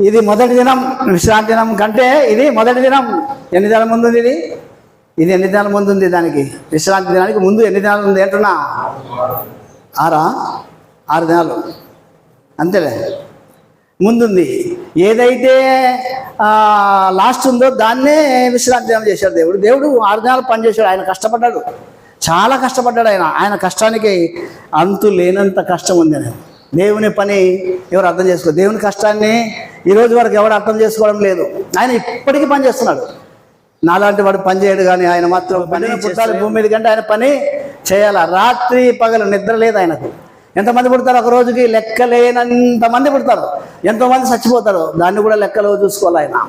ఇది మొదటి దినం విశ్రాంతి దినం కంటే ఇది మొదటి దినం. ఎన్ని దినాల ముందు ఉంది ఇది? ఇది ఎన్ని దినాల ముందు ఉంది దానికి? విశ్రాంతి దినానికి ముందు ఎన్ని దినాలు ఉంది అంటున్నా? ఆరా? ఆరు దినాలు. అంతేలే. ముందుంది. ఏదైతే లాస్ట్ ఉందో దాన్నే విశ్రాంతి దినం చేశాడు దేవుడు. దేవుడు ఆరు దినాలు పనిచేశాడు ఆయన కష్టపడ్డాడు. చాలా కష్టపడ్డాడు ఆయన. ఆయన కష్టానికి అంతు లేనంత కష్టం ఉంది నేను దేవుని పని ఎవరు అర్థం చేసుకో దేవుని కష్టాన్ని ఈ రోజు వరకు ఎవరు అర్థం చేసుకోవడం లేదు. ఆయన ఇప్పటికీ పని చేస్తున్నాడు. నాలాంటి వాడు పని చేయడు కానీ ఆయన మాత్రం పని పుట్టాలి భూమి మీద కంటే ఆయన పని చేయాల? రాత్రి పగలు నిద్ర లేదు ఆయనకు. ఎంతమంది పుడతారు ఒక రోజుకి? లెక్కలేనంత మంది పుడతారు. ఎంతోమంది చచ్చిపోతారు. దాన్ని కూడా లెక్కలో చూసుకోవాలి ఆయన.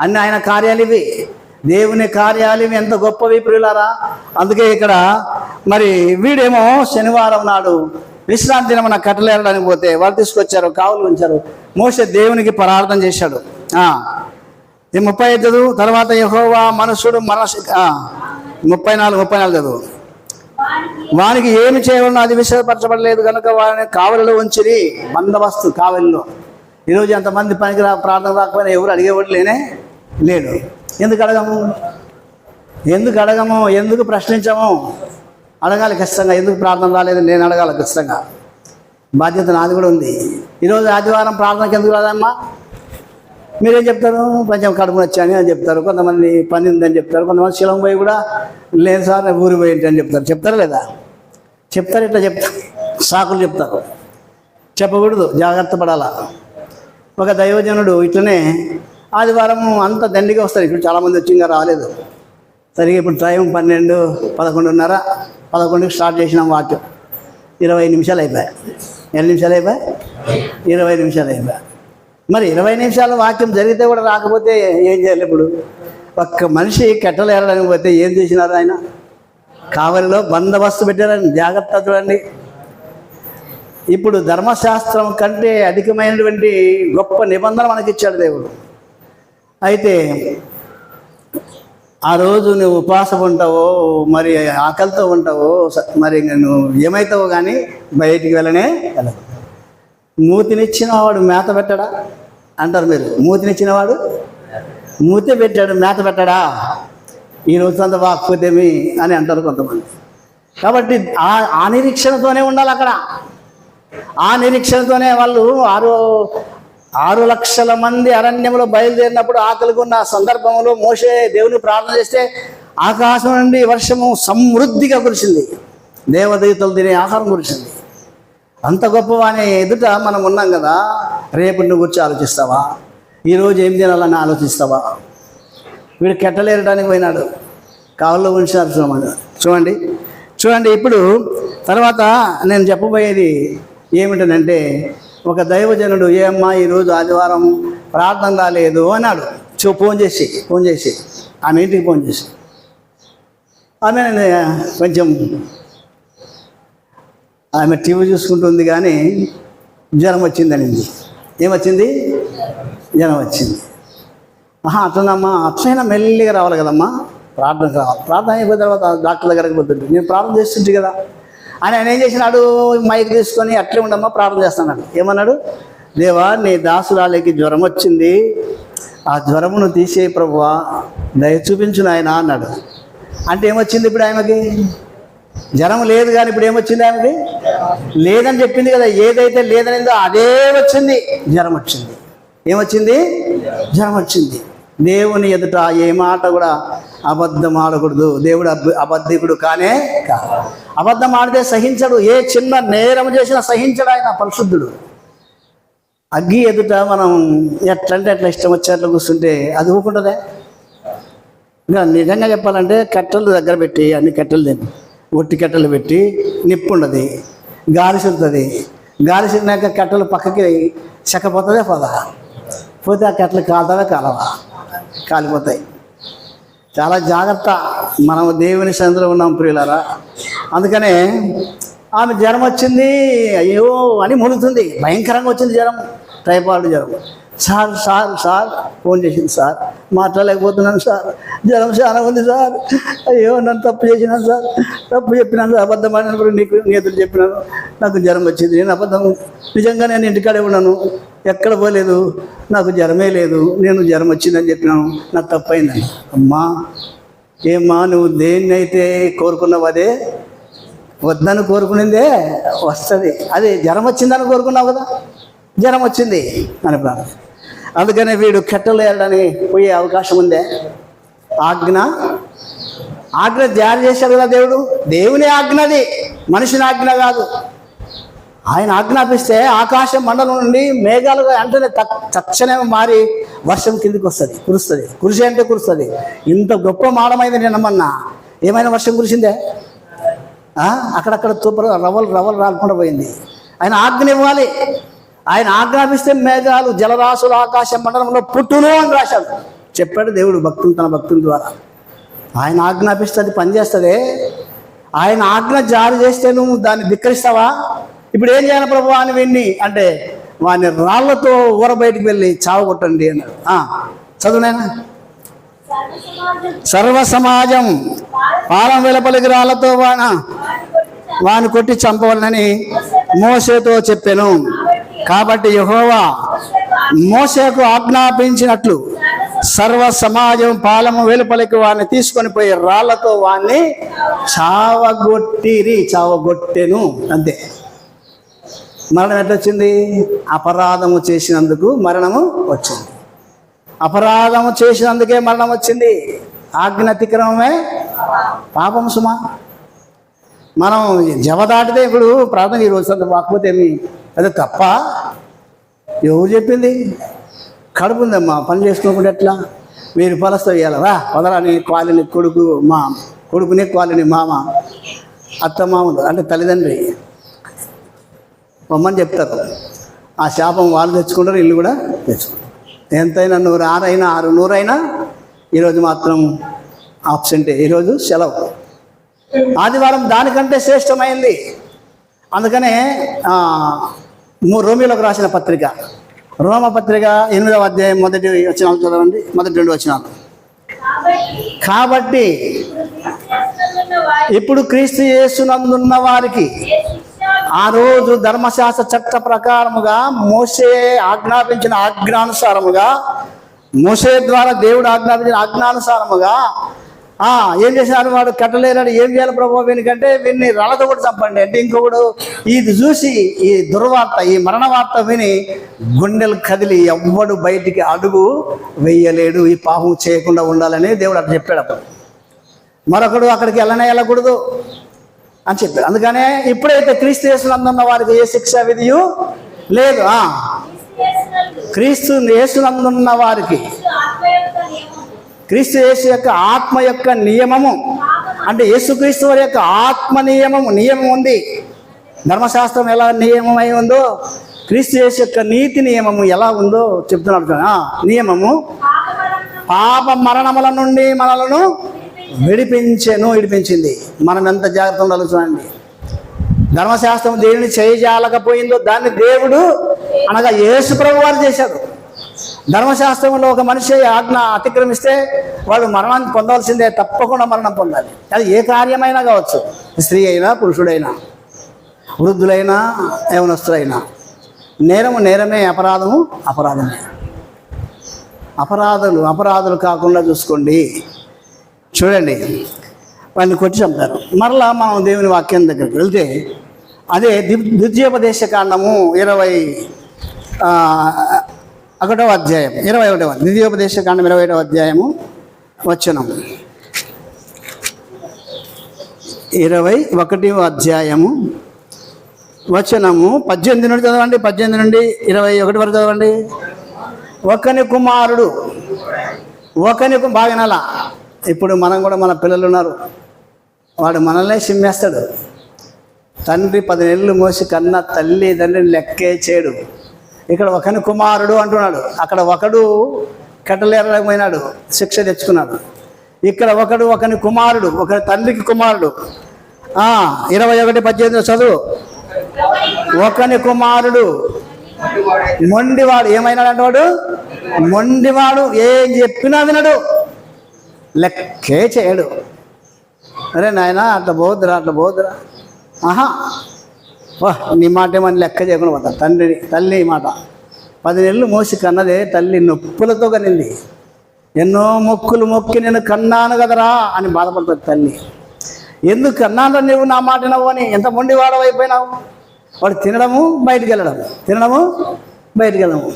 అన్ని ఆయన కార్యాలు ఇవి. దేవుని కార్యాలు ఇవి. ఎంత గొప్పవి ప్రియులారా. అందుకే ఇక్కడ మరి వీడేమో శనివారం నాడు విశ్రాంతి దినమున కట్టలేరడానికి పోతే వాళ్ళు తీసుకొచ్చారు కావులు ఉంచారు. మోస దేవునికి ప్రార్థన చేశాడు. ఈ ముప్పై ఐదు చదువు తర్వాత యహోవా మనుషుడు మనసు ముప్పై నాలుగు ముప్పై నాలుగు చదువు. వానికి ఏమి చేయవలనో అది విషయపరచబడలేదు కనుక వారిని కావలిలో ఉంచిరి బందోబస్తు కావలిలో. ఈరోజు ఎంతమంది పనికి రా ప్రార్థన రాకపోయినా ఎవరు అడిగేవాడు లేనే లేడు. ఎందుకు అడగము? ఎందుకు అడగము? ఎందుకు ప్రశ్నించము? అడగాలి ఖచ్చితంగా ఎందుకు ప్రార్థన రాలేదు నేను అడగాలి ఖచ్చితంగా. బాధ్యత నాది కూడా ఉంది. ఈరోజు ఆదివారం ప్రార్థనకి ఎందుకు రాదమ్మా? మీరేం చెప్తారు? కొంచెం కడుపు నచ్చాని అని చెప్తారు. కొంతమంది పని ఉందని చెప్తారు. కొంతమంది శిలం పోయి కూడా లేదు సార్ ఊరి పోయింటి అని చెప్తారు. చెప్తారు లేదా? చెప్తారు ఇట్లా చెప్తారు? సాకులు చెప్తారు. చెప్పకూడదు జాగ్రత్త పడాలా. ఒక దైవజనుడు ఇట్లనే ఆదివారం అంత దండిగా వస్తారు ఇప్పుడు చాలామంది వచ్చి ఇంకా రాలేదు. సరిగా ఇప్పుడు టైం పన్నెండు పదకొండున్నర. పదకొండుకి స్టార్ట్ చేసినాం వాచ్ ఇరవై నిమిషాలు అయిపోయాయి. ఎన్ని నిమిషాలు అయిపోయాయి? ఇరవై నిమిషాలు అయిపోయాయి. మరి ఇరవై నిమిషాలు వాక్యం జరిగితే కూడా రాకపోతే ఏం చేయాలి ఇప్పుడు? ఒక్క మనిషి కట్టలు ఏరడానికి పోతే ఏం చేసినారు ఆయన? కావలిలో బందోబస్తు పెట్టారని జాగ్రత్త చూడండి. ఇప్పుడు ధర్మశాస్త్రం కంటే అధికమైనటువంటి గొప్ప నిబంధన మనకిచ్చాడు దేవుడు. అయితే ఆ రోజు నువ్వు ఉపవాసం ఉంటావో మరి ఆకలితో ఉంటావో మరి నువ్వు ఏమవుతావో కానీ బయటికి వెళ్ళనే వెళ్ళదు మూతినిచ్చిన వాడు మేత పెట్టడా? అంటారు మీరు. మూతినిచ్చిన వాడు మూతి పెట్టాడు మేత పెట్టడా? ఈ రోజు అంత వాకపోతేమి అని అంటారు కొంతమంది. కాబట్టి ఆ ఆ నిరీక్షణతోనే ఉండాలి అక్కడ. ఆ నిరీక్షణతోనే వాళ్ళు ఆరో ఆరు లక్షల మంది అరణ్యంలో బయలుదేరినప్పుడు ఆకలికున్న ఉన్న సందర్భంలో మోసే దేవుని ప్రార్థన చేస్తే ఆకాశం నుండి వర్షము సమృద్ధిగా కురిసింది. దేవదేవతలు తినే ఆహారం కురిసింది. అంత గొప్పవాని ఎదుట మనం ఉన్నాం కదా రేపు నువ్వు గురించి ఆలోచిస్తావా? ఈరోజు ఏం తినాలని ఆలోచిస్తావా? వీడు కెట్టలేరడానికి పోయినాడు. కావుల్లో ఉంచారు చూడండి. చూడండి. చూడండి ఇప్పుడు తర్వాత నేను చెప్పబోయేది ఏమిటనంటే ఒక దైవజనుడు ఏ అమ్మా ఈరోజు ఆదివారం ప్రార్థన రాలేదు అన్నాడు. చూ ఫోన్ చేసి ఫోన్ చేసి ఆమె ఇంటికి ఫోన్ చేసి. ఆమె కొంచెం ఆమె టీవీ చూసుకుంటుంది కానీ జ్వరం వచ్చిందని ఏమొచ్చింది? జ్వరం వచ్చింది. ఆహా అట్లనమ్మా అట్లయినా మెల్లిగా రావాలి కదమ్మా ప్రార్థన రావాలి. ప్రార్థన అయిపోయిన తర్వాత డాక్టర్ దగ్గరికి పోతుంటుంది నేను ప్రార్థన చేస్తుంటే కదా అని ఆయన ఏం చేసినాడు? మైక్ తీసుకొని అట్లే ఉండమ్మా ప్రార్థన చేస్తున్నాడు. ఏమన్నాడు? దేవా నీ దాసురాలకి జ్వరం వచ్చింది. ఆ జ్వరమును తీసే ప్రభువా దయ చూపించు ఆయన అన్నాడు. అంటే ఏమొచ్చింది ఇప్పుడు ఆయనకి? జ్వరం లేదు కానీ ఇప్పుడు ఏమొచ్చింది ఆమెకి లేదని చెప్పింది కదా ఏదైతే లేదనిందో అదే వచ్చింది. జ్వరం వచ్చింది. ఏమొచ్చింది? జ్వరం వచ్చింది. దేవుని ఎదుట ఏ మాట కూడా అబద్ధం ఆడకూడదు. దేవుడు అబద్ధికుడు కానే కాదు. అబద్ధం ఆడితే సహించడు. ఏ చిన్న నేరం చేసినా సహించడు ఆయన పరిశుద్ధుడు. అగ్గి ఎదుట మనం ఎట్లంటే ఎట్లా ఇష్టం వచ్చేట్లు కూర్చుంటే అది ఊకుంటుందే. ఇంకా నిజంగా చెప్పాలంటే కట్టెలు దగ్గర పెట్టి అన్ని కట్టెలు తిని ఒట్టి కట్టెలు పెట్టి నిప్పు ఉండదు గాలి సుడుతుంది గాలి సుడినాక కట్టెలు పక్కకి చెక్కపోతుందే పోదా. పోతే ఆ కట్టెలు కాలుతావే కాలవా? కాలిపోతాయి. చాలా జాగ్రత్త మనం దేవుని సందులో ఉన్నాం ప్రియులారా. అందుకనే ఆమె జ్వరం వచ్చింది అయ్యో అని మునుతుంది భయంకరంగా వచ్చింది జ్వరం టైఫాయిడ్ జ్వరం. సార్ సార్ సార్ ఫోన్ చేసింది సార్. మాట్లాడలేకపోతున్నాను సార్. జ్వరం చాలా ఉంది సార్. అయ్యో నన్ను తప్పు చేసినాను సార్. తప్పు చెప్పినాను సార్ అబద్ధం ఆడినప్పుడు నీకు నేతలు చెప్పినాను నాకు జ్వరం వచ్చింది. నేను అబద్ధం నిజంగా నేను ఇంటికాడే ఉన్నాను. ఎక్కడ పోలేదు. నాకు జ్వరమే లేదు. నేను జ్వరం వచ్చిందని చెప్పినాను. నాకు తప్పు అయిందని అమ్మా ఏమ్మా నువ్వు దేన్నైతే కోరుకున్నావు అదే. వద్దని కోరుకునిందే వస్తుంది. అది జ్వరం వచ్చిందని కోరుకున్నావు కదా. జ్వరం వచ్చింది. అని ప్రార్థన అందుకనే వీడు కెట్టలు వెళ్ళడానికి పోయే అవకాశం ఉందే. ఆజ్ఞ. ఆజ్ఞ జారీ చేశాడు కదా దేవుడు? దేవుని ఆజ్ఞది మనిషిని ఆజ్ఞ కాదు. ఆయన ఆజ్ఞాపిస్తే ఆకాశం మండలం నుండి మేఘాలుగా వెంటనే తక్- తక్షణమే మారి వర్షం కిందికి వస్తుంది కురుస్తుంది. కురిసి అంటే కురుస్తుంది. ఇంత గొప్ప మాడమైంది నేను నమ్మన్నా. ఏమైనా వర్షం కురిసిందే? అక్కడక్కడ తూపరు రవ్వలు రవ్వలు రాకుండా పోయింది. ఆయన ఆజ్ఞ ఇవ్వాలి. ఆయన ఆజ్ఞాపిస్తే మేఘాలు జలరాశులు ఆకాశ మండలంలో పుట్టును అని రాశాడు. చెప్పాడు దేవుడు భక్తులు తన భక్తుల ద్వారా. ఆయన ఆజ్ఞాపిస్తే అది పనిచేస్తుంది. ఆయన ఆజ్ఞ జారీ చేస్తే నువ్వు దాన్ని ధిక్కరిస్తావా? ఇప్పుడు ఏం చేయాలి ప్రభు అని విన్ని అంటే వాని రాళ్ళతో ఊర బయటికి వెళ్ళి చావగొట్టండి అన్నాడు. చదువునైనా సర్వ సమాజం పాలం వెలపలికి రాళ్ళతో వాన వాని కొట్టి చంపవాలని మోసేతో చెప్పాను. కాబట్టి యహోవా మోసకు ఆజ్ఞాపించినట్లు సర్వ సమాజం పాలము వెలుపలికి వాడిని తీసుకొని పోయి రాళ్ళతో వాణ్ణి చావగొట్టిరి చావగొట్టెను అంతే. మరణం ఎట్లొచ్చింది అపరాధము చేసినందుకు మరణము వచ్చింది. అపరాధము చేసినందుకే మరణం వచ్చింది. ఆజ్ఞ అతిక్రమమే పాపం సుమా. మనం జవ దాటితే ఇప్పుడు ప్రార్థన ఈ రోజు అంత కాకపోతే అదే తప్ప ఎవరు చెప్పింది? కడుపు ఉందమ్మా పని చేసుకోకుండా ఎట్లా? మీరు పలస్తో ఇవ్వాలరా వదరాని వదలని క్వాలిని కొడుకు మా కొడుకునే క్వాలిని మామ అత్త మామలు అంటే తల్లిదండ్రి. పొమ్మని చెప్తారు. ఆ శాపం వాళ్ళు తెచ్చుకుంటారు ఇల్లు కూడా తెచ్చుకుంటారు. ఎంతైనా నూరు ఆరైనా ఆరు నూరైనా ఈరోజు మాత్రం ఆబ్సెంటే ఈరోజు సెలవు. ఆదివారం దానికంటే శ్రేష్టమైంది. అందుకనే ఆ, రోమిలోకి రాసిన పత్రిక. రోమ పత్రిక ఎనిమిదవ అధ్యాయం మొదటి వచ్చినాలు చదవండి. మొదటి రెండు వచ్చినాలు కాబట్టి ఇప్పుడు క్రీస్తు యేసునందున్న వారికి ఆ రోజు ధర్మశాస్త్ర చట్ట ప్రకారముగా మోసే ఆజ్ఞాపించిన ఆజ్ఞానుసారముగా మోసే ద్వారా దేవుడు ఆజ్ఞాపించిన ఆజ్ఞానుసారముగా ఏం చేశారు వాడు? కట్టలేరాడు ఏం చేయాలి ప్రభావ వీనికంటే వీడిని రాళ్ళతో కూడా చంపండి. అంటే ఇంకొకడు ఇది చూసి ఈ దుర్వార్త ఈ మరణ వార్త విని గుండెలు కదిలి ఎవ్వడు బయటికి అడుగు వెయ్యలేడు ఈ పాపం చేయకుండా ఉండాలని దేవుడు అట్లా చెప్పాడు అప్పుడు. మరొకడు అక్కడికి వెళ్ళనే వెళ్ళకూడదు అని చెప్పారు అందుకనే ఇప్పుడైతే క్రీస్తు యేసునందున్న వారికి ఏ శిక్ష విధియు? లేదు. క్రీస్తు యేసునందున్న వారికి క్రీస్తు యేసు యొక్క ఆత్మ యొక్క నియమము. అంటే యేసుక్రీస్తు వారి యొక్క ఆత్మ నియమము నియమం ఉంది. ధర్మశాస్త్రం ఎలా నియమమై ఉందో క్రీస్తు యేసు యొక్క నీతి నియమము ఎలా ఉందో చెప్తున్నాడు నియమము పాప మరణముల నుండి మనలను విడిపించెను విడిపించింది. మనం ఎంత జాగ్రత్త ఉండాలో చూడండి. ధర్మశాస్త్రం దేనిని చేయజాలకపోయిందో దాన్ని దేవుడు అనగా యేసు ప్రభు వారు చేశాడు. ధర్మశాస్త్రంలో ఒక మనిషి ఆజ్ఞ అతిక్రమిస్తే వాడు మరణాన్ని పొందవలసిందే తప్పకుండా మరణం పొందాలి. అది ఏ కార్యమైనా కావచ్చు. స్త్రీ అయినా పురుషుడైనా వృద్ధులైనా యవనస్తులైనా. నేరము నేరమే అపరాధము అపరాధమే. అపరాధులు అపరాధులు కాకుండా చూసుకోండి. చూడండి వాళ్ళని కొట్టి చంపారు. మరలా మనం దేవుని వాక్యం దగ్గరికి వెళ్తే అదే ది- ద్వితీయోపదేశ కాండము ఇరవై ఒకటో ఒకటవ అధ్యాయం ఇరవై ఒకటవ ద్వితీయోపదేశ కాండం ఇరవై ఒకటవ అధ్యాయము వచనం. ఇరవై ఒకటవ అధ్యాయము వచనము. పద్దెనిమిది నుండి చదవండి పద్దెనిమిది నుండి ఇరవై ఒకటి వరకు చదవండి. ఒకని కుమారుడు ఒకని కు- బాగా ఇప్పుడు మనం కూడా మన పిల్లలు ఉన్నారు. వాడు మనల్నే సిమ్మేస్తాడు తండ్రి పది నెలలు మోసి కన్నా తల్లి తండ్రిని లెక్కే చేయడు. ఇక్కడ ఒకని కుమారుడు అంటున్నాడు. అక్కడ ఒకడు కట్టలేరమైనాడు శిక్ష తెచ్చుకున్నాడు. ఇక్కడ ఒకడు ఒకని కుమారుడు ఒక తండ్రికి కుమారుడు. ఇరవై ఒకటి పద్దెనిమిది చదువు. ఒకని కుమారుడు మొండివాడు ఏమైనాడు వాడు? మొండివాడు ఏం చెప్పినా వినడు. లెక్కే చేయడు. అరే నాయన అట్లా పోద్దురా అట్లా పోద్దురా ఆహా నీ మాట ఏమని లెక్క చేయకుండా పోతా. తండ్రి తల్లి మాట. పది నెలలు మోసి కన్నదే తల్లి నొప్పులతో కనింది. ఎన్నో మొక్కులు మొక్కి నేను కన్నాను కదరా అని బాధపడుతుంది తల్లి. ఎందుకు కన్నాను నువ్వు నా మాట వినవు అని? ఎంత మొండి వాడవైపోయినావు వాడు తినడము బయటికి వెళ్ళడము తినడము బయటికి వెళ్ళడము.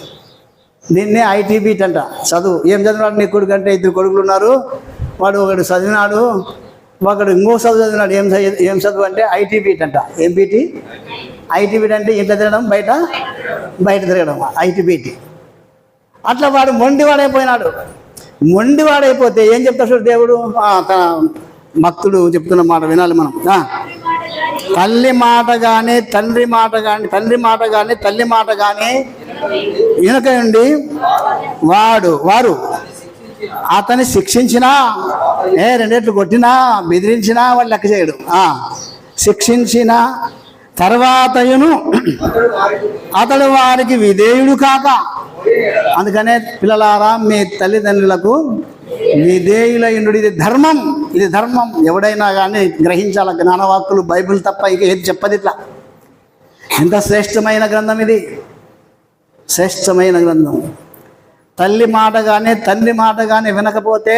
దీన్నే ఐటీ బీట్ అంట. చదువు. ఏం చదివినాడు? నీ కొడుకు అంటే ఇద్దరు కొడుకులు ఉన్నారు. వాడు ఒకడు చదివినాడు. ఒకడు ఇంకో చదువు చదివినాడు. ఏం ఏం చదువు అంటే ఐటీ బీట్ అంట. ఏం బీటీ ఐటీ బీట్ అంటే ఇంట్లో తిరగడం బయట బయట తిరగడం. ఐటీ బీటీ అట్లా వాడు మొండివాడైపోయినాడు మొండివాడైపోతే ఏం చెప్తాడు చూడు దేవుడు? తన భక్తుడు చెప్తున్న మాట వినాలి మనం. తల్లి మాట కానీ తండ్రి మాట కానీ తండ్రి మాట కానీ తల్లి మాట కానీ వెనుకండి వాడు వారు అతన్ని శిక్షించినా ఏ రెండేట్లు కొట్టినా బెదిరించినా వాడు లెక్క చేయడు. శిక్షించిన తర్వాతయును అతడు వారికి విధేయుడు కాక. అందుకనే పిల్లలారా మీ తల్లిదండ్రులకు విధేయులైనడు ఇది ధర్మం ఇది ధర్మం. ఎవడైనా కానీ గ్రహించాల జ్ఞానవాక్కులు బైబిల్ తప్ప ఇక ఏది చెప్పదు ఇట్లా ఎంత శ్రేష్టమైన గ్రంథం ఇది? శ్రేష్టమైన గ్రంథం. తల్లి మాట కానీ తండ్రి మాట కానీ వినకపోతే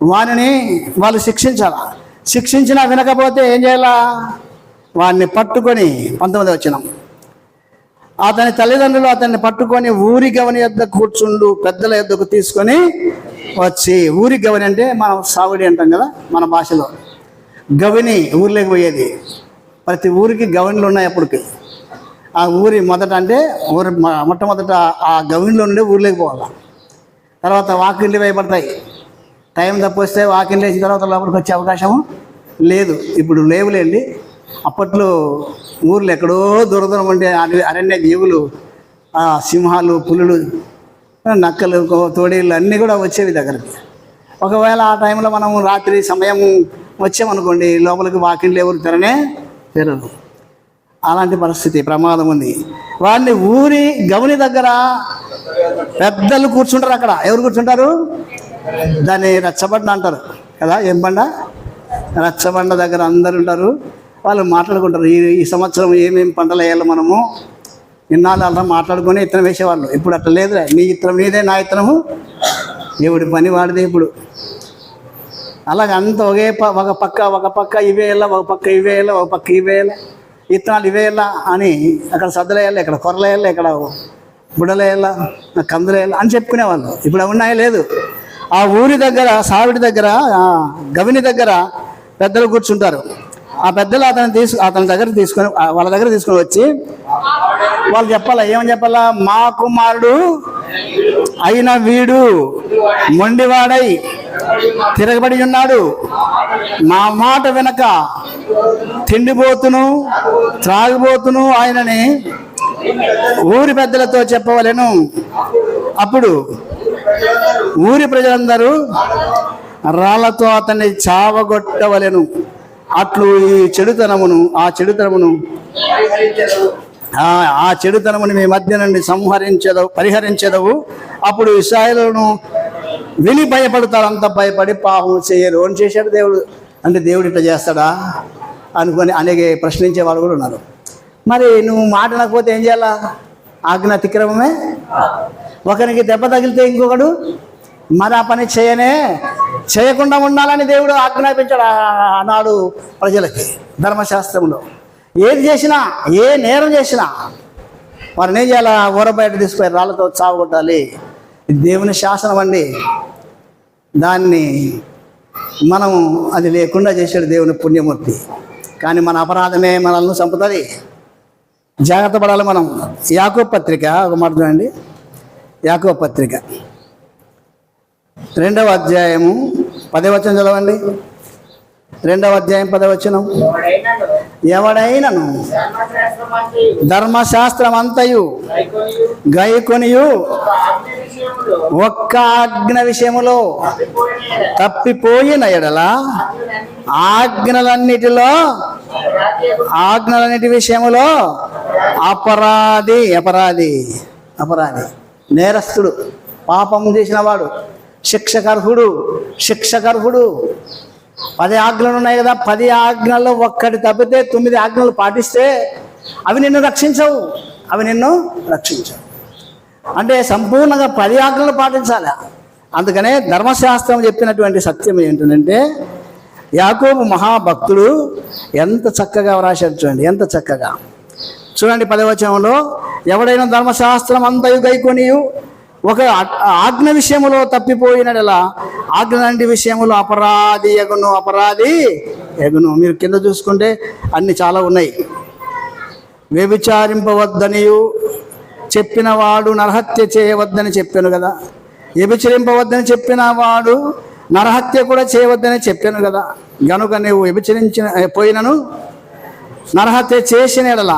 వానిని వాళ్ళు శిక్షించాల? శిక్షించినా వినకపోతే ఏం చేయాలా? వాడిని పట్టుకొని పంతొమ్మిది వచ్చినాం అతని తల్లిదండ్రులు అతన్ని పట్టుకొని ఊరి గవని యొద్ద కూర్చుండు పెద్దల యొద్దకు తీసుకొని వచ్చి ఊరి గవని అంటే మనం సాగుడి అంటాం కదా మన భాషలో. గవిని ఊర్లోకి పోయేది. ప్రతి ఊరికి గవనిలు ఉన్నాయి అప్పటికి. ఆ ఊరి మొదట అంటే ఊరి మొట్టమొదట ఆ గవిన్లో నుండి ఊర్లోకి పోవాలి. తర్వాత వాకిండ్లు వేయబడతాయి టైం తప్పొస్తే వాకింగ్ లేచిన తర్వాత లోపలికి వచ్చే అవకాశం లేదు. ఇప్పుడు లేవులేండి. అప్పట్లో ఊర్లు ఎక్కడో దూరదూరం ఉండే అరణ్య- అరణ్య జీవులు సింహాలు పులులు నక్కలు తోడేళ్ళు అన్నీ కూడా వచ్చేవి దగ్గరికి. ఒకవేళ ఆ టైంలో మనం రాత్రి సమయం వచ్చామనుకోండి లోపలికి వాకిండ్లు ఎవరు తెరనే తెరరు. అలాంటి పరిస్థితి ప్రమాదం ఉంది. వాడిని ఊరి గవని దగ్గర పెద్దలు కూర్చుంటారు అక్కడ. ఎవరు కూర్చుంటారు? దాన్ని రచ్చబండ అంటారు కదా ఏం బండ? రచ్చబండ దగ్గర అందరు ఉంటారు వాళ్ళు మాట్లాడుకుంటారు. ఈ ఈ సంవత్సరం ఏమేమి పంటలు వేయాలి మనము ఇన్నాళ్ళు అలా మాట్లాడుకొని ఇత్తనం వేసేవాళ్ళు. ఇప్పుడు అట్లా లేదురా నీ ఇత్తనం నీదే నా ఇత్తనము. ఎవడి పని వాడిదే ఇప్పుడు. అలాగ అంత ఒకే ప- ఒక పక్క ఒక పక్క ఇవే ఒక పక్క ఇవేయాల ఒక పక్క ఇవేయాల ఇత్తనాలు ఇవే అని అక్కడ సద్దలేయాలి ఇక్కడ కొరలేయాలి ఇక్కడ బుడలేయాలా కందులేయాలి అని చెప్పుకునేవాళ్ళు. ఇప్పుడు అవి ఉన్నాయో? లేదు. ఆ ఊరి దగ్గర సావిడి దగ్గర గవిని దగ్గర పెద్దలు కూర్చుంటారు. ఆ పెద్దలు అతను తీసు అతని దగ్గర తీసుకొని వాళ్ళ దగ్గర తీసుకొని వచ్చి వాళ్ళు చెప్పాలా ఏమని చెప్పాలా? మా కుమారుడు అయిన వీడు మొండివాడై తిరగబడి ఉన్నాడు. మా మాట వెనక తిండిపోతును త్రాగిపోతును ఆయనని ఊరి పెద్దలతో చెప్పవలను. అప్పుడు ఊరి ప్రజలందరూ రాళ్ళతో అతన్ని చావగొట్టవలెను. అట్లు ఈ చెడుతనమును ఆ చెడుతనమును ఆ చెడుతనముని మీ మధ్య నుండి సంహరించదవు పరిహరించదవు. అప్పుడు ఇస్రాయలను విని భయపడతారు అంత భయపడి పాపం చేయరు. అని చేశాడు దేవుడు? అంటే దేవుడు ఇట్లా చేస్తాడా అనుకొని అనేక ప్రశ్నించే వాళ్ళు కూడా ఉన్నారు. మరి నువ్వు మాట అనకపోతే ఏం చేయాలా? ఆజ్ఞ అతిక్రమమే ఒకరికి దెబ్బ తగిలితే ఇంకొకడు మరి ఆ పని చేయనే చేయకుండా ఉండాలని దేవుడు ఆజ్ఞాపించాడు ఆ- ఆనాడు ప్రజలకి ధర్మశాస్త్రంలో. ఏది చేసినా ఏ నేరం చేసినా వారిని ఏం చేయాలా? ఊర బయట తీసుకుపోయి రాళ్ళతో చావగొట్టాలి దేవుని శాసనం అండి. దాన్ని మనం అది లేకుండా చేశాడు దేవుని పుణ్యమూర్తి. కానీ మన అపరాధమే మనల్ని చంపుతుంది. జాగ్రత్త పడాలి మనం. యాకో పత్రిక ఒక మాట చూడండి. యాకో పత్రిక. రెండవ అధ్యాయము పదవచనం చదవండి. రెండవ అధ్యాయం పదవచనం ఎవడైనను ధర్మశాస్త్రం అంతయు గైకొనియు ఒక్క ఆజ్ఞ విషయములో తప్పిపోయిన ఎడల ఆజ్ఞలన్నిటిలో ఆజ్ఞలన్నిటి విషయములో అపరాధి అపరాధి అపరాధి. నేరస్తుడు పాపం చేసిన వాడు శిక్షకర్హుడు శిక్షకర్హుడు. పది ఆజ్ఞలు ఉన్నాయి కదా పది ఆజ్ఞల్లో ఒక్కటి తప్పితే తొమ్మిది ఆజ్ఞలు పాటిస్తే అవి నిన్ను రక్షించవు. అవి నిన్ను రక్షించవు. అంటే సంపూర్ణంగా పది ఆజ్ఞలు పాటించాలి? అందుకనే ధర్మశాస్త్రం చెప్పినటువంటి సత్యం ఏంటంటే యాకోబు మహాభక్తుడు ఎంత చక్కగా వ్రాశాడు చూడండి ఎంత చక్కగా. చూడండి పదవచనంలో ఎవడైనా ధర్మశాస్త్రం అంతయు గైకొనియు ఒక ఆజ్ఞ విషయములో తప్పిపోయినడలా ఆజ్ఞ లాంటి విషయములో అపరాధి ఎగును అపరాధి ఎగును. మీరు కింద చూసుకుంటే అన్ని చాలా ఉన్నాయి. వ్యభిచారింపవద్దనియు చెప్పిన వాడు నరహత్య చేయవద్దని చెప్పాను కదా. వ్యభిచరింపవద్దని చెప్పిన వాడు నరహత్య కూడా చేయవద్దని చెప్పాను కదా. గనుక నువ్వు వ్యభిచరించిన పోయినను నరహత్య చేసిన ఎడల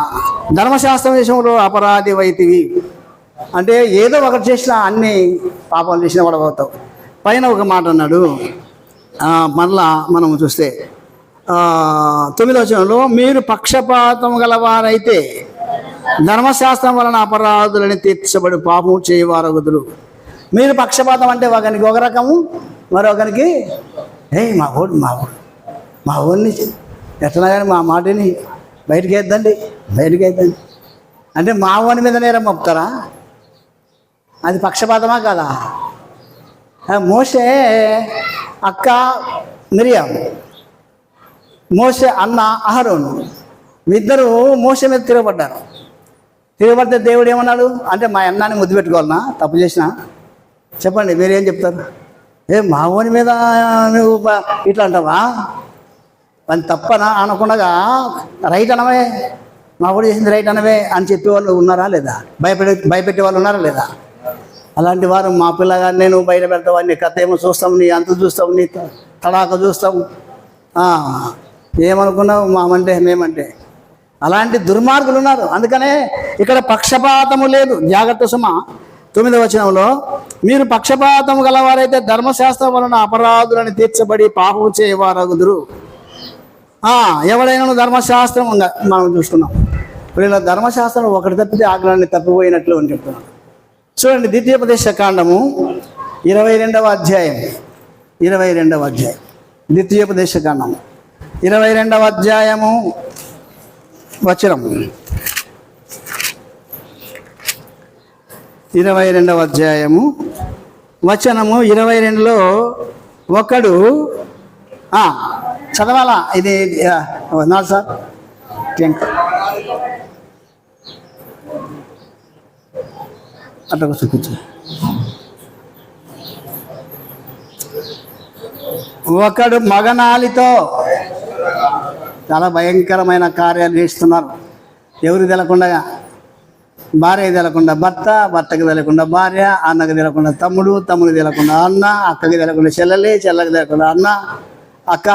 ధర్మశాస్త్రం విషయంలో అపరాధి వైతివి. అంటే ఏదో ఒకటి చేసినా అన్ని పాపాలు చేసిన వాడు అవుతావు పైన ఒక మాట అన్నాడు. మరలా మనం చూస్తే తొమ్మిదవ తొమ్మిదో మీరు పక్షపాతం గలవారైతే ధర్మశాస్త్రం వలన అపరాధులని తీర్చబడి పాపం చేయవారగుదురు. మీరు పక్షపాతం అంటే ఒకరికి ఒక రకము మరొకరికి ఏ మా ఓడు మా ఓడు మా ఊరిని ఎట్లా కానీ మా మాటని బయటికి వేద్దండి బయటికి వేద్దండి అంటే మా మీద నేరం మోపుతారా? అది పక్షపాతమా కదా? మోసే అక్క మిరియం మోసే అన్న అహరోను ఇద్దరు మోసే మీద తిరగబడ్డారు. తిరగబడితే దేవుడు ఏమన్నాడు? అంటే మా అన్నాన్ని ముద్దు పెట్టుకోవాలనా? తప్పు చేసినా? చెప్పండి మీరేం చెప్తారు? ఏ మావోని మీద నువ్వు ఇట్లా అంటావా? అని తప్పన అనకుండా రైట్ అనవే మా కూడా చేసింది రైట్ అనవే అని చెప్పేవాళ్ళు ఉన్నారా లేదా? భయపెడే భయపెట్టే వాళ్ళు ఉన్నారా లేదా? అలాంటి వారు మా పిల్లగాని నేను బయట పెడతావు నీ కథ ఏమో చూస్తాం నీ అంత చూస్తాం నీ త- తడాక చూస్తాం. ఏమనుకున్నావు? మామంటే మేమంటే. అలాంటి దుర్మార్గులు ఉన్నారు. అందుకనే ఇక్కడ పక్షపాతము లేదు. జాగ్రత్త సుమ తొమ్మిదవ వచనంలో మీరు పక్షపాతము గలవారైతే ధర్మశాస్త్రం వలన అపరాధులను తీర్చబడి పాపము చేయవారగుదురు. ఎవడైనా ధర్మశాస్త్రం ఉందా? మనం చూసుకున్నాం ఇప్పుడు ఇలా ధర్మశాస్త్రం ఒకటి తప్పితే ఆగ్రహాన్ని తప్పిపోయినట్లు అని చెప్తున్నాం చూడండి ద్వితీయోపదేశ కాండము ఇరవై రెండవ అధ్యాయం. ఇరవై రెండవ అధ్యాయం. ద్వితీయోపదేశ కాండము. ఇరవై రెండవ అధ్యాయము వచనము ఇరవై రెండవ అధ్యాయము వచనము ఇరవై రెండులో ఒకడు చదవాలా? ఇది ఆ, సార్. థ్యాంక్ అట్లా చూపించు ఒకడు మగనాలితో చాలా భయంకరమైన కార్యాలు చేస్తున్నారు. ఎవరు తెలకుండా? భార్య తెలకుండా భర్త భర్తకి తెలకుండా భార్య అన్నకు తెలకుండా తమ్ముడు తమ్ముడు తెలకుండా అన్న అక్కకి తెలకుండా చెల్లెలి చెల్లకి తెలకుండా అన్న. అక్క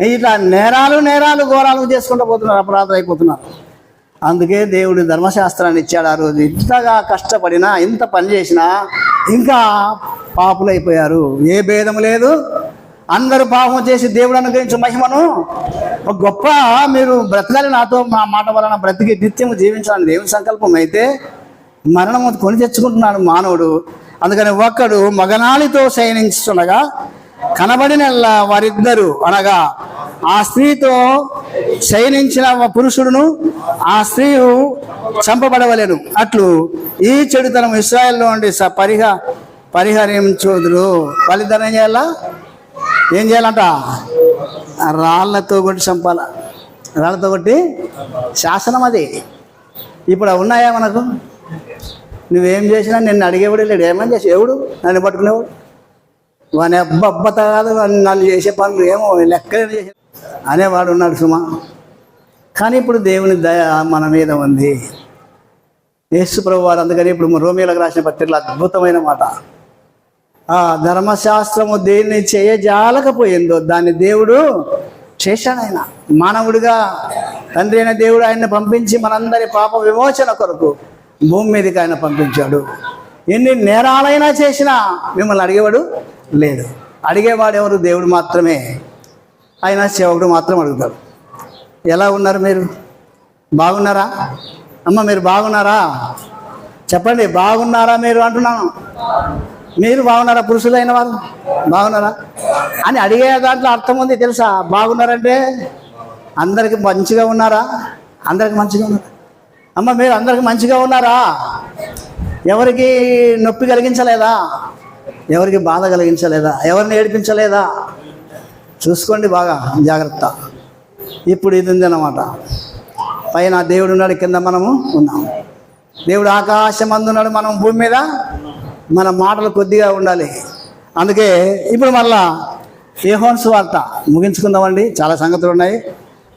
ఇట్లా నేరాలు నేరాలు ఘోరాలు చేసుకుంటూ పోతున్నారు అపరాధం అయిపోతున్నారు. అందుకే దేవుడు ధర్మశాస్త్రాన్ని ఇచ్చాడు ఆ రోజు. ఇంతగా కష్టపడినా ఇంత పని చేసినా ఇంకా పాపులైపోయారు ఏ భేదం లేదు. అందరూ పాపం చేసి దేవుడు అనుగ్రహించు మహిమను. ఒక గొప్ప మీరు బ్రతకాలి నాతో మా మాట వలన బ్రతికి నిత్యము జీవించాలని దేవుని సంకల్పం అయితే మరణం కొని తెచ్చుకుంటున్నాడు మానవుడు. అందుకని ఒక్కడు మగనాళితో శయనించుండగా కనబడిన వారిద్దరు అనగా ఆ స్త్రీతో శయనించిన పురుషుడును ఆ స్త్రీ చంపబడవలేను. అట్లు ఈ చెడుతనం ఇస్రాయల్లో ఉండి స పరిహ పరిహరించుదురు. వాళ్ళిద్దరు ఏం చేయాలా? ఏం చేయాలంట? రాళ్ళతో కొట్టి చంపాల? రాళ్ళతో కొట్టి శాసనం అది. ఇప్పుడు ఉన్నాయా మనకు? నువ్వేం చేసినా నిన్ను అడిగేవాడు లేడు. ఏమని చేసి ఎవడు? నన్ను పట్టుకునేవాడు? వాని అబ్బబ్బత కాదు నన్ను చేసే పనులు ఏమో లెక్క చేసే అనేవాడు ఉన్నాడు సుమా. కానీ ఇప్పుడు దేవుని దయ మన మీద ఉంది. యేసు ప్రభు వారు అందుకని ఇప్పుడు రోమియోలకు రాసిన పత్రికలు అద్భుతమైన మాట. ఆ ధర్మశాస్త్రము దేన్ని చేయజాలకపోయిందో దాన్ని దేవుడు చేశాడు ఆయన. మానవుడిగా తండ్రి అయిన దేవుడు ఆయన్ని పంపించి మనందరి పాప విమోచన కొరకు భూమి మీదకి ఆయన పంపించాడు. ఎన్ని నేరాలైనా చేసినా మిమ్మల్ని అడిగేవాడు లేదు. అడిగేవాడు ఎవరు దేవుడు మాత్రమే. ఆయన సేవకుడు మాత్రం అడుగుతాడు. ఎలా ఉన్నారు మీరు? బాగున్నారా? అమ్మ మీరు బాగున్నారా? చెప్పండి బాగున్నారా మీరు అంటున్నాను. మీరు బాగున్నారా? పురుషులైన వారు? బాగున్నారా? అని అడిగే దాంట్లో అర్థం ఉంది తెలుసా? బాగున్నారంటే అందరికి మంచిగా ఉన్నారా? అందరికి మంచిగా ఉన్నారా? అమ్మ మీరు అందరికి మంచిగా ఉన్నారా? ఎవరికి నొప్పి కలిగించలేదా? ఎవరికి బాధ కలిగించలేదా? ఎవరిని ఏడిపించలేదా? చూసుకోండి బాగా జాగ్రత్త. ఇప్పుడు ఇది ఉందన్నమాట పైన దేవుడు ఉన్నాడు కింద మనము ఉన్నాము. దేవుడు ఆకాశం అందున్నాడు మనం భూమి మీద. మన మాటలు కొద్దిగా ఉండాలి. అందుకే ఇప్పుడు మళ్ళా యూహోన్స్ వార్త ముగించుకుందామండి. చాలా సంగతులు ఉన్నాయి.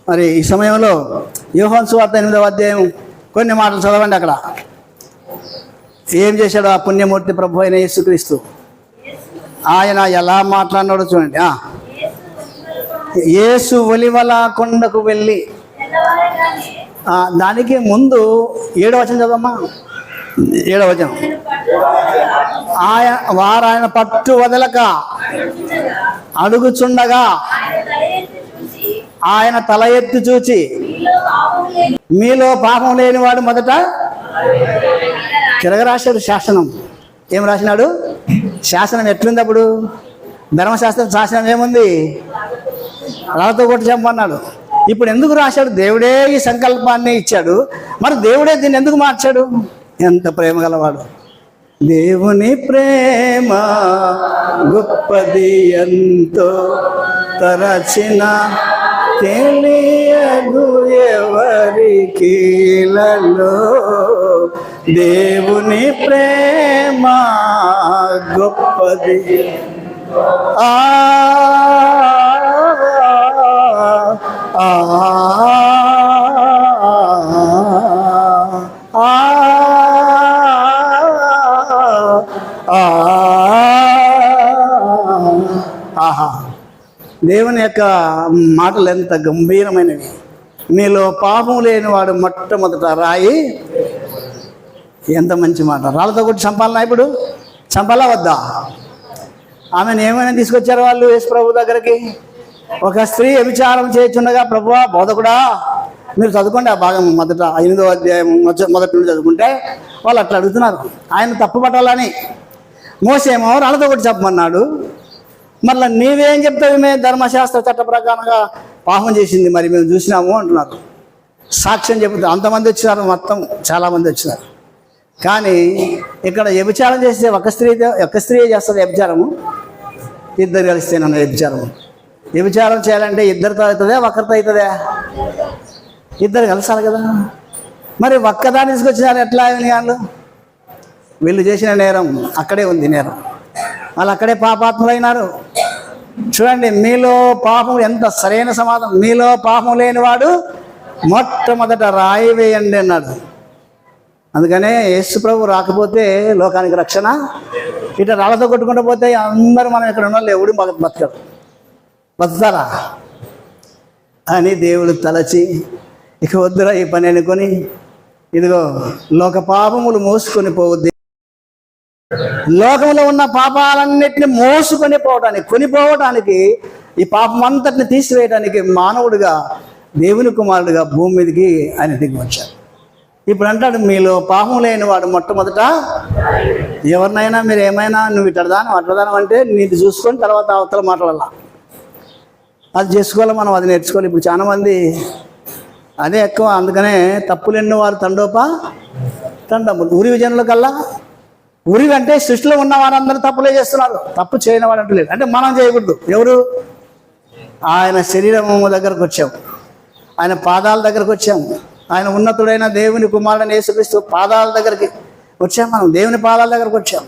మరి ఈ సమయంలో యూహోన్స్ వార్త ఎనిమిదవ అధ్యాయం కొన్ని మాటలు చదవండి అక్కడ. ఏం చేశాడు ఆ పుణ్యమూర్తి ప్రభు అయిన యేసుక్రీస్తు? ఆయన ఎలా మాట్లాడినాడో చూడండి ఆ. యేసు ఒలివల కొండకు వెళ్ళి దానికి ముందు ఏడవ వచనం చదవమ్మా. ఏడవ వచనం. ఆయన వారు ఆయన పట్టు వదలక అడుగుచుండగా ఆయన తల ఎత్తి చూచి మీలో పాపం లేనివాడు మొదట తిరగరాశాడు శాసనం. ఏం రాసినాడు? శాసనం ఎట్లుంది అప్పుడు? ధర్మశాస్త్రం శాసనం ఏముంది? రాళ్ళతో కొట్టి చంపన్నాడు. ఇప్పుడు ఎందుకు రాశాడు? దేవుడే ఈ సంకల్పాన్ని ఇచ్చాడు. మరి దేవుడే దీన్ని ఎందుకు మార్చాడు? ఎంత ప్రేమ గలవాడు. దేవుని ప్రేమ గొప్పది ఎంతో తరచిన తెలియదు ఎవరికి దేవుని ప్రేమ గొప్పది. ఆ ఆహా. దేవుని యొక్క మాటలు ఎంత గంభీరమైనవి. మీలో పాపం లేనివాడు మొట్టమొదట రాయి ఎంత మంచి మాట. రాళ్ళతో కొట్టి చంపాలనా ఇప్పుడు? చంపాలా వద్దా? ఆమెను ఏమైనా తీసుకొచ్చారు వాళ్ళు యేసు ప్రభు దగ్గరికి? ఒక స్త్రీ వ్యభిచారం చేయుచుండగా ప్రభువా బోధకుడా మీరు చదువుకోండి ఆ భాగం మొదట ఎనిమిదో అధ్యాయం మొదటి నుండి చదువుకుంటే వాళ్ళు అట్లా అడుగుతున్నారు. ఆయన తప్పు పట్టాలని. మోసేమో రాళ్ళతో కొట్టి చెప్పమన్నాడు మళ్ళీ నీవేం చెప్తావు మేము ధర్మశాస్త్ర చట్ట ప్రకారంగా పాపం చేసింది. మరి మేము చూసినాము అంటున్నారు. సాక్ష్యం చెబుతారు అంతమంది వచ్చినారు మొత్తం చాలామంది వచ్చినారు. కానీ ఇక్కడ వ్యభిచారం చేస్తే ఒక స్త్రీ ఒక స్త్రీ చేస్తుంది వ్యభిచారము ఇద్దరు కలిస్తే నన్ను వ్యభిచారము. వ్యభిచారం చేయాలంటే ఇద్దరితో అవుతుందా ఒకరితో అవుతుందా? ఇద్దరు కలిసారు కదా. మరి ఒక్కదాన్ని తీసుకొచ్చినారు ఎట్లా వాళ్ళు? వీళ్ళు చేసిన నేరం అక్కడే ఉంది నేరం. వాళ్ళు అక్కడే పాపాత్ములైనారు. చూడండి మీలో పాపం ఎంత సరైన సమాధానం. మీలో పాపం లేనివాడు మొట్టమొదట రాయి వేయండి అన్నాడు. అందుకనే యేసు ప్రభు రాకపోతే లోకానికి రక్షణ ఇట్లా రాళ్ళతో కొట్టుకుంటూ పోతే అందరూ మనం ఇక్కడ ఉన్న వాళ్ళు ఎవడు బతకడు బతుతారా అని దేవుడు తలచి ఇక వద్దురా ఈ పని అనుకొని ఇదిగో లోక పాపములు మోసుకొని పోవద్దు. లోకంలో ఉన్న పాపాలన్నిటిని మోసుకొని పోవటానికి కొనిపోవటానికి ఈ పాపం అంతటిని తీసివేయడానికి మానవుడిగా దేవుని కుమారుడిగా భూమి మీదకి ఆయన దిగి వచ్చారు ఇప్పుడు అంటాడు మీలో పాపం లేని వాడు మొట్టమొదట ఎవరినైనా మీరు ఏమైనా నువ్వు ఇట్టదానం అట్లదానం అంటే నీది చూసుకొని తర్వాత అవతల మాట్లాడాల? అది చేసుకోవాలి మనం అది నేర్చుకోవాలి. ఇప్పుడు చాలామంది అదే ఎక్కువ అందుకనే తప్పులు వారు తండోప తండము. ఊరి విజయంలో కల్లా ఉరి అంటే సృష్టిలో ఉన్న వారందరూ తప్పులే చేస్తున్నారు. తప్పు చేయని వాడు అంటలేదు అంటే మనం చేయకూడదు. ఎవరు? ఆయన శరీరం దగ్గరకు వచ్చాం. ఆయన పాదాల దగ్గరకు వచ్చాము ఆయన ఉన్నతుడైన దేవుని కుమారుడని యేసుక్రీస్తు పాదాల దగ్గరికి వచ్చాం మనం. దేవుని పాదాల దగ్గరకు వచ్చాం.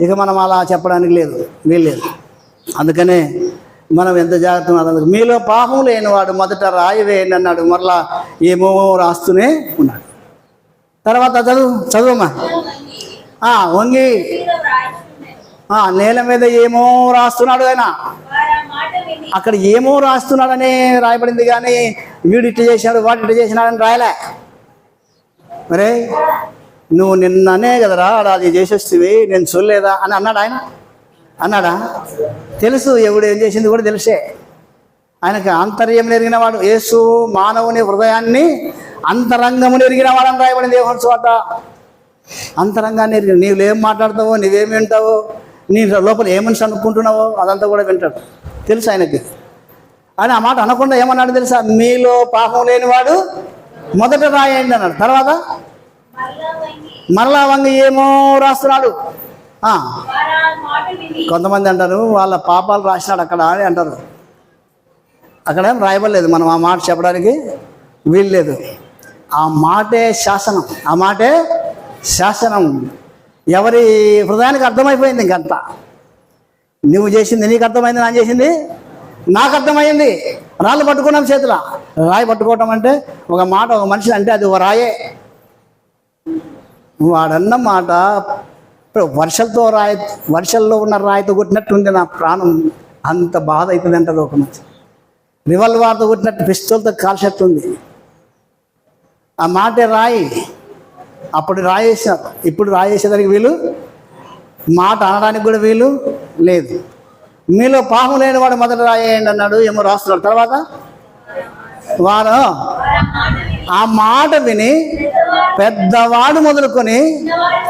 ఇక మనం అలా చెప్పడానికి లేదు వీల్లేదు. అందుకనే మనం ఎంత జాగ్రత్త అందుకు మీలో పాపం లేనివాడు మొదట రాయి వేయండి అన్నాడు. మరలా ఏమో రాస్తూనే ఉన్నాడు. తర్వాత చదువు చదువమ్మా. ఆ, వంగి. ఆ, నేల మీద ఏమో రాస్తున్నాడు ఆయన. అక్కడ ఏమో రాస్తున్నాడని రాయబడింది కానీ వీడు ఇట్లా చేశాడు వాడు ఇట్లా చేసినాడని రాయలే. మరే నువ్వు నిన్ననే కదరా అది చేసేస్తివి నేను చూడలేదా అని అన్నాడు ఆయన? అన్నాడా? తెలుసు ఎవడు ఏం చేసింది కూడా తెలుసే. ఆయనకి అంతర్యం ఎరిగిన వాడు యేసు మానవుని హృదయాన్ని అంతరంగముని ఎరిగిన వాడని రాయబడింది దేవుని చోట అంతరంగాన్ని ఎరిగిన నీవు ఏం మాట్లాడతావో నువ్వేమి వింటావో నీ లోపల ఏమని అనుకుంటున్నావో అదంతా కూడా వింటాడు. తెలుసు ఆయనకి. అని ఆ మాట అనకుండా ఏమన్నాడు తెలుసా? మీలో పాపం లేనివాడు మొదట రాయండి అన్నాడు. తర్వాత? మరలా వంగి ఏమో రాస్తున్నాడు. కొంతమంది అంటారు వాళ్ళ పాపాలు రాసినాడు అక్కడ అని అంటారు. అక్కడ ఏం రాయబడలేదు. మనం ఆ మాట చెప్పడానికి వీల్లేదు ఆ మాటే శాసనం. ఆ మాటే శాసనం. ఎవరి హృదయానికి అర్థమైపోయింది ఇంకంతా. నువ్వు చేసింది నీకు అర్థమైంది నా చేసింది? నాకు అర్థమైంది. రాళ్ళు పట్టుకున్నాం చేతుల. రాయి పట్టుకోవటం అంటే ఒక మాట ఒక మనిషి అంటే అది ఒక రాయే. వాడన్న మాట వర్షంతో రాయి వర్షంలో ఉన్న రాయితో కొట్టినట్టుంది నా ప్రాణం. అంత బాధ అవుతుంది అంటారు ఒక మనిషి రివల్వార్తో కొట్టినట్టు పిస్తోల్తో కాల్చేట్టు ఉంది ఆ మాటే రాయి. అప్పుడు రాయేసారు ఇప్పుడు రాయేసేదానికి వీలు మాట అనడానికి కూడా వీలు లేదు. మీలో పాము లేని వాడు మొదట రాయేయండి అన్నాడు ఏమో రాస్తున్నాడు. తర్వాత వారు ఆ మాట విని పెద్దవాడు మొదలుకొని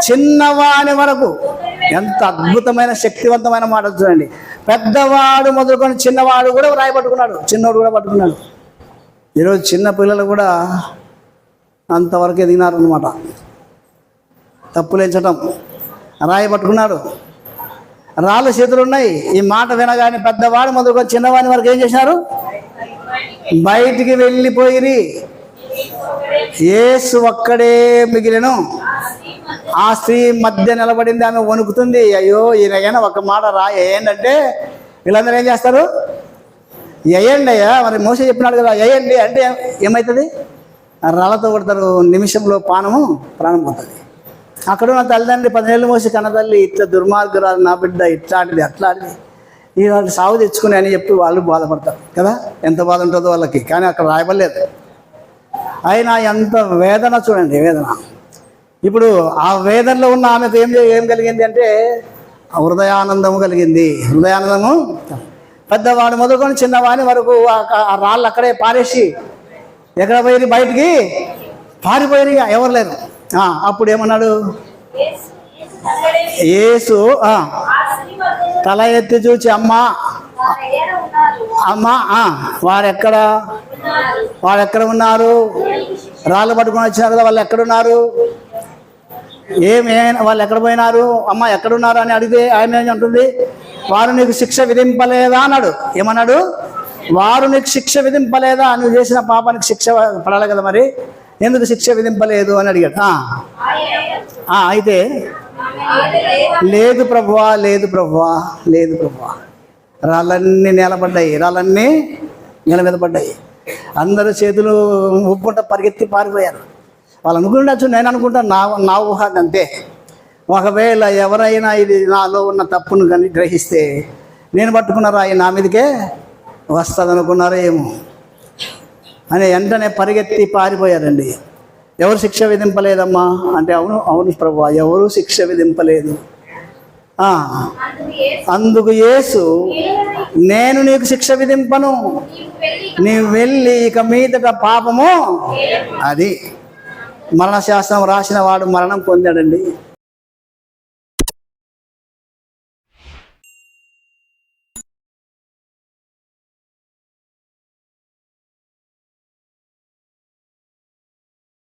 చిన్నవాని వరకు ఎంత అద్భుతమైన శక్తివంతమైన మాట చూడండి. పెద్దవాడు మొదలుకొని చిన్నవాడు కూడా రాయి పట్టుకున్నాడు చిన్నవాడు కూడా పట్టుకున్నాడు. ఈరోజు చిన్న పిల్లలు కూడా అంతవరకు ఎదిగినారు అనమాట తప్పులేంచటం. రాయి పట్టుకున్నాడు రాళ్ళు చేతులు ఉన్నాయి. ఈ మాట వినగానే పెద్దవాడు మొదలుకొని చిన్నవాడిని వరకు ఏం చేశారు బయటికి వెళ్ళిపోయిరి. ఏసు ఒక్కడే మిగిలిను. ఆ స్త్రీ మధ్య నిలబడింది ఆమె వణుకుతుంది. అయ్యో ఈయన ఒక మాట రా ఏంటంటే వీళ్ళందరూ ఏం చేస్తారు? వేయండి అయ్యా మరి మోస చెప్పినాడు కదా వేయండి అంటే ఏమవుతుంది రాళ్ళతో కొడతారు నిమిషంలో పానము ప్రాణం పోతుంది. అక్కడ ఉన్న తల్లిదండ్రి పదిహేళ్ళు మోసి కన్న ఇట్లా దుర్మార్గురాలు నా బిడ్డ ఇట్లాంటిది అట్లాంటిది. ఇలాంటి సాగు తెచ్చుకుని అని చెప్పి వాళ్ళు బాధపడతారు కదా? ఎంత బాధ ఉంటుందో వాళ్ళకి. కానీ అక్కడ రాయబడలేదు. అయినా ఎంత వేదన చూడండి వేదన. ఇప్పుడు ఆ వేదనలో ఉన్న ఆమెకు ఏం ఏం కలిగింది అంటే హృదయానందము కలిగింది. హృదయానందము? పెద్దవాడు మొదలుకొని చిన్నవాని వరకు ఆ- రాళ్ళు అక్కడే పారేసి ఎక్కడ పోయి బయటికి? పారిపోయి ఎవరు లేరు. అప్పుడు ఏమన్నాడు ఏసు తల ఎత్తి చూచి అమ్మ. అమ్మ ఆ, వారెక్కడ? వారు ఎక్కడ ఉన్నారు? రాళ్ళు పట్టుకొని వచ్చినారు కదా వాళ్ళు ఎక్కడున్నారు? ఏమి వాళ్ళు ఎక్కడ పోయినారు? అమ్మ ఎక్కడున్నారు అని అడిగితే ఆయన ఏం అంటుంది? వారు నీకు శిక్ష విధింపలేదా అన్నాడు. ఏమన్నాడు? వారు నీకు శిక్ష విధింపలేదా? నువ్వు చేసిన పాపానికి శిక్ష పడాలి కదా మరి. ఎందుకు శిక్ష విధింపలేదు అని అడిగాడు. అయితే లేదు ప్రభువా లేదు ప్రభువా లేదు ప్రభువా. రాళ్ళన్నీ నేలపడ్డాయి రాళ్ళన్నీ నేల మీద పడ్డాయి. అందరూ చేతులు ఉప్పుకుంట పరిగెత్తి పారిపోయారు. వాళ్ళు అనుకుండొచ్చు నేను అనుకుంటా నా నా ఊహ అంతే. ఒకవేళ ఎవరైనా ఇది నాలో ఉన్న తప్పును కానీ గ్రహిస్తే నేను పట్టుకున్న రాయి నా మీదకే వస్తుంది అనుకున్నారో ఏమో అని వెంటనే పరిగెత్తి పారిపోయారండి. ఎవరు శిక్ష విధింపలేదమ్మా? అంటే అవును అవును ప్రభు ఎవరు శిక్ష విధింపలేదు. అందుకు యేసు నేను నీకు శిక్ష విధింపను. నీవు వెళ్ళి ఇక మీదట పాపము అది. మరణశాస్త్రం రాసిన వాడు మరణం పొందాడండి.